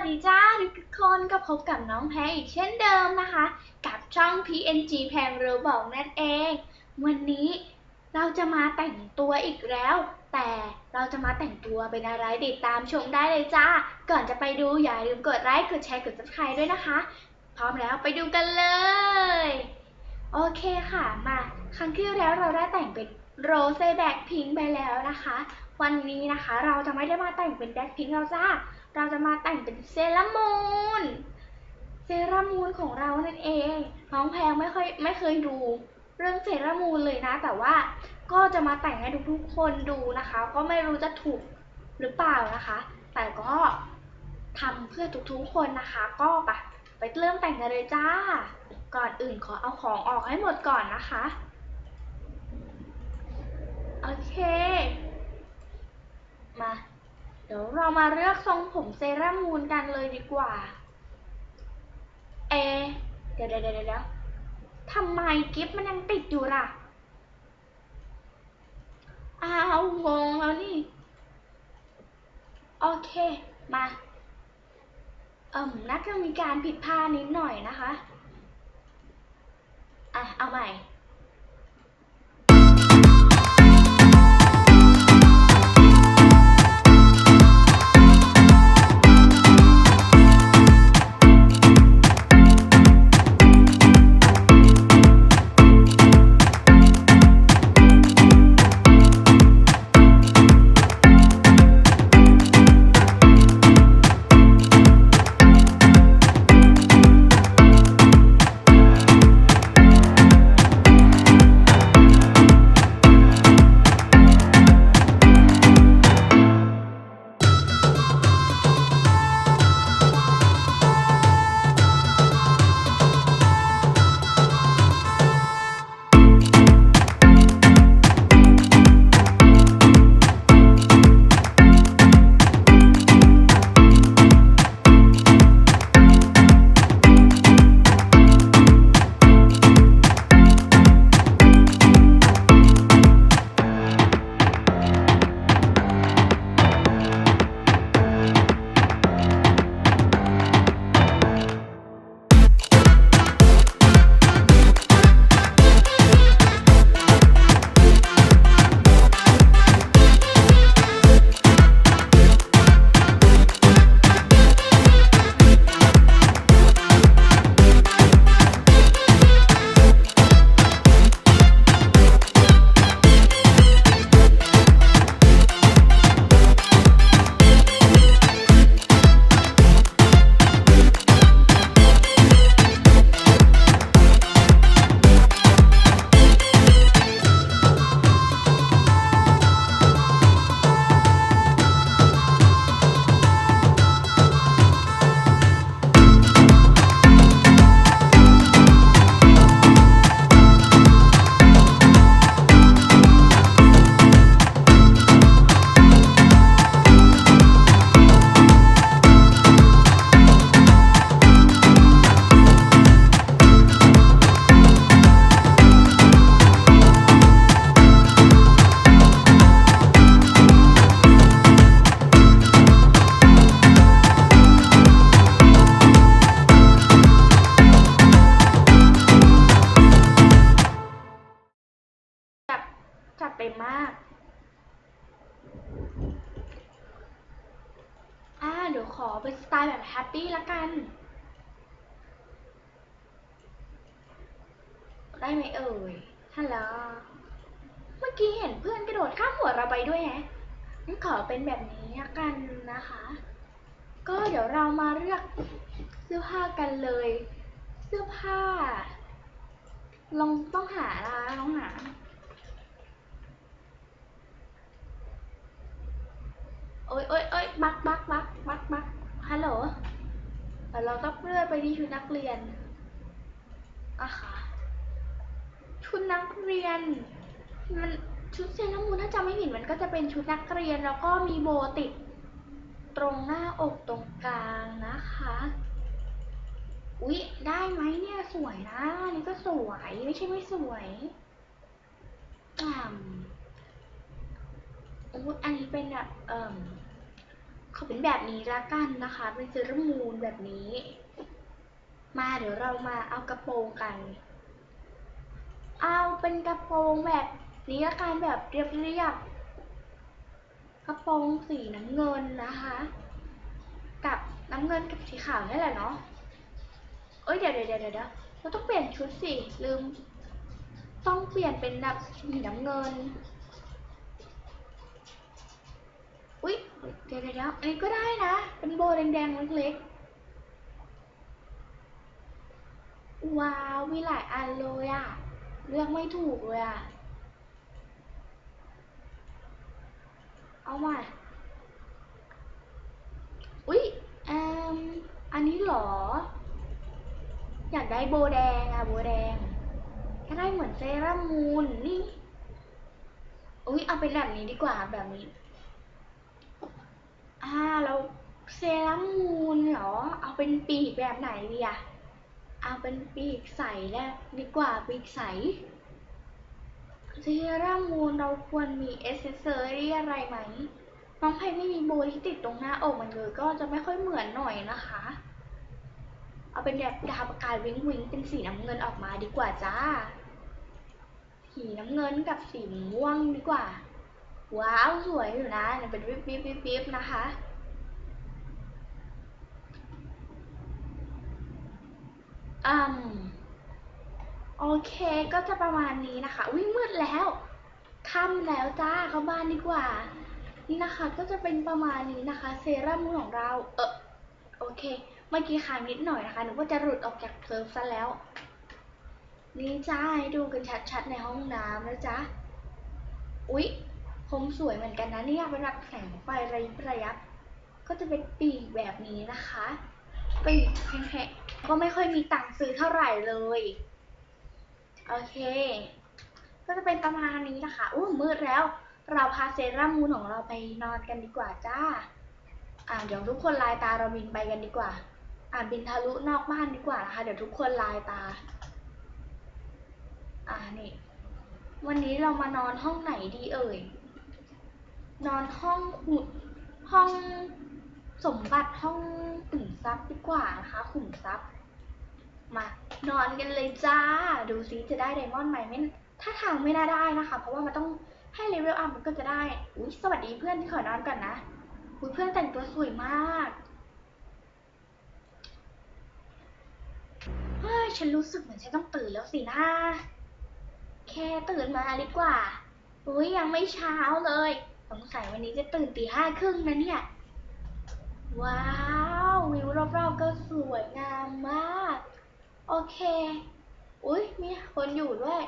สดีจ้าทุกคนก็พบกับน้องแพงอีกเช่นเดิมนะคะ กับช่อง PNG แพงเรือบอกนั่นเอง วันนี้เราจะมาแต่งตัวอีกแล้ว แต่เราจะมาแต่งตัวเป็นอะไรติดตามชมได้เลยจ้า ก่อนจะไปดูอย่าลืมกดไลค์กดแชร์กด subscribe ด้วยนะคะ พร้อมแล้วไปดูกันเลย โอเคค่ะมาครั้งที่แล้วเราได้แต่งเป็นโรเซแบ็คพิงไปแล้วนะคะ วันนี้นะคะเราจะไม่ได้มาแต่งเป็นแบ็คพิงแล้วจ้า เราจะมาแต่งเป็นเซรามูนเซรามูนของเรานั่นเอง น้องแพงไม่ค่อยไม่เคยดูเรื่องเซรามูนเลยนะ แต่ว่าก็จะมาแต่งให้ทุกๆคนดูนะคะ ก็ไม่รู้จะถูกหรือเปล่านะคะ แต่ก็ทำเพื่อทุกๆคนนะคะ ก็ไปไปเริ่มแต่งกันเลยจ้า ก่อนอื่นขอเอาของออกให้หมดก่อนนะคะ โอเค มา ดี๋ยวเรามาเลือกทรงผมเซรามูนกันเลยดีกว่า เอ เดี๋ยวเดี๋ยวเดี๋ยวทำไมกิฟมันยังติดอยู่ล่ะ อ้าวงงแล้วนี่ โอเค มา เอ่มน่าจะมีการผิดพลาดนิดหน่อยนะคะ อะ เอาใหม่ เต็มมาก อ่า เดี๋ยวขอเป็นสไตล์แบบแฮปปี้ละกัน ได้ไหมเอ่ย ฮัลโหล เมื่อกี้เห็นเพื่อนกระโดดข้ามหัวเราไปด้วยแฮะงั้นขอเป็นแบบนี้ละกันนะคะ ก็เดี๋ยวเรามาเลือกเสื้อผ้ากันเลย เสื้อผ้าลองต้องหานะคะลองหา โอ๊ยโอ๊ยโอ๊ยบักบักบักบักบักฮัลโหลเดี๋ยวเราต้องเลื่อนไปที่ชุดนักเรียนอะค่ะชุดนักเรียน มันชุดเซรามูนถ้าจำไม่ผิดมันก็จะเป็นชุดนักเรียนแล้วก็มีโบติดตรงหน้าอกตรงกลางนะคะ อุ๊ย ได้ไหมเนี่ยสวยนะอันนี้ก็สวย ไม่ใช่ไม่สวยอ่า อุ๊ยอันนี้เป็นแบบเอ่มขอเป็นแบบนี้ละกันนะคะ เป็นเซรามูนแบบนี้ มาเดี๋ยวเรามาเอากระโปรงกัน เอาเป็นกระโปรงแบบนี้ละกันแบบเรียบๆกระโปรงสีน้ำเงินนะคะ กับน้ำเงินกับสีขาวนี่แหละเนาะเอ้ยเดี๋ยวเดี๋ยวเดี๋ยวเดี๋ยวเราต้องเปลี่ยนชุดสิลืม ต้องเปลี่ยนเป็นแบบสีน้ำเงิน อุ๊ย เดี๋ยวเดี๋ยวอันนี้ก็ได้นะ เป็นโบแดงๆเล็กๆ ว้าว มีหลายอันเลยอะเลือกไม่ถูกเลยอะเอาใหม่อุ๊ยแอมอันนี้เหรอ อยากได้โบแดงอะโบแดงก็ได้เหมือนเซรามูนนี่ อุ๊ย เอาเป็นแบบนี้ดีกว่าแบบนี้ อ่าแล้วเซรามูนเหรอ เอาเป็นปีกแบบไหนดีอะเอาเป็นปีกใสแล้วดีกว่าปีกใสเซรามูนเราควรมีเอเซเซอรี่อะไรไหม น้องไพไม่มีโบที่ติดตรงหน้าอกมันเลยก็จะไม่ค่อยเหมือนหน่อยนะคะ เอาเป็นแบบดาวประกายวิงวิงเป็นสีน้ำเงินออกมาดีกว่าจ้า สีน้ำเงินกับสีม่วงดีกว่า ว้าวสวยอยู่นะเนี่ยเป็นวิบวิบวิบวิบนะคะ อืม โอเคก็จะประมาณนี้นะคะวิ่งมืดแล้วค่ำแล้วจ้าเข้าบ้านดีกว่า นี่นะคะก็จะเป็นประมาณนี้นะคะ เซรั่มของเรา เออโอเค เมื่อกี้ค้างนิดหน่อยนะคะหนูก็จะหลุดออกจากเทอร์ฟซะแล้ว นี่จ้าให้ดูกันชัดๆในห้องน้ำนะจ๊ะอุ๊ย ผมสวยเหมือนกันนะเนี่ยเป็นแบบแสงไฟระยิบระยับ ก็จะเป็นปีกแบบนี้นะคะ ปีกแข็งๆก็ไม่ค่อยมีตังค์ซื้อเท่าไหร่เลย โอเค ก็จะเป็นประมาณนี้นะคะอู้มืดแล้ว เราพาเซรั่มมูนของเราไปนอนกันดีกว่าจ้า อ่าเดี๋ยวทุกคนลายตาเราบินไปกันดีกว่า อ่าบินทะลุนอกบ้านดีกว่านะคะเดี๋ยวทุกคนลายตา อ่านี่วันนี้เรามานอนห้องไหนดีเอ่ย นอนห้องขุดห้องสมบัติห้องขุมทรัพย์ดีกว่านะคะขุมทรัพย์ มานอนกันเลยจ้า ดูซิจะได้ไดมอนด์ไหมไม่ถ้าทางไม่น่าได้นะคะ เพราะว่ามันต้องให้เลเวลอัพมันก็จะได้ อุ้ยสวัสดีเพื่อนที่ขอนอนก่อนนะอุ้ยเพื่อนแต่งตัวสวยมากเฮ้ยฉันรู้สึกเหมือนฉันต้องตื่นแล้วสินะแค่ตื่นมาดีกว่า อุ้ยยังไม่เช้าเลย สงสัยวันนี้จะตื่นตีห้าครึ่งนะเนี่ย ว้าว วิวรอบๆก็สวยงามมาก โอเค อุ้ยมีคนอยู่ด้วย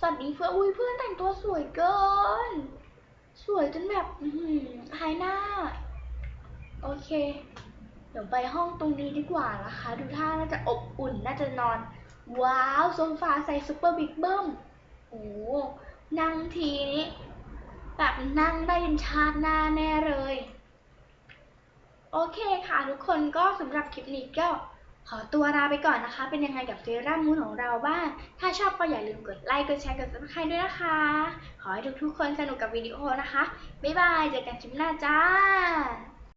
สวัสดีเพื่อนอุ้ยเพื่อนแต่งตัวสวยเกิน สวยจนแบบหือหายหน้า โอเค เดี๋ยวไปห้องตรงนี้ดีกว่านะคะ ดูท่าน่าจะอบอุ่นน่าจะนอน ว้าว โซฟาใส่ซุปเปอร์บิ๊กเบิ้มโอ้นั่งทีนี้ แบบนั่งได้ยันชาติหน้าแน่เลย โอเคค่ะทุกคนก็สำหรับคลิปนี้ก็ขอตัวลาไปก่อนนะคะ เป็นยังไงกับเซรั่มมูนของเราบ้าง ถ้าชอบก็อย่าลืมกดไลค์ กดแชร์ กด subscribe ด้วยนะคะ ขอให้ทุกๆคนสนุกกับวิดีโอนะคะ บ๊ายบาย เจอกันคลิปหน้าจ้า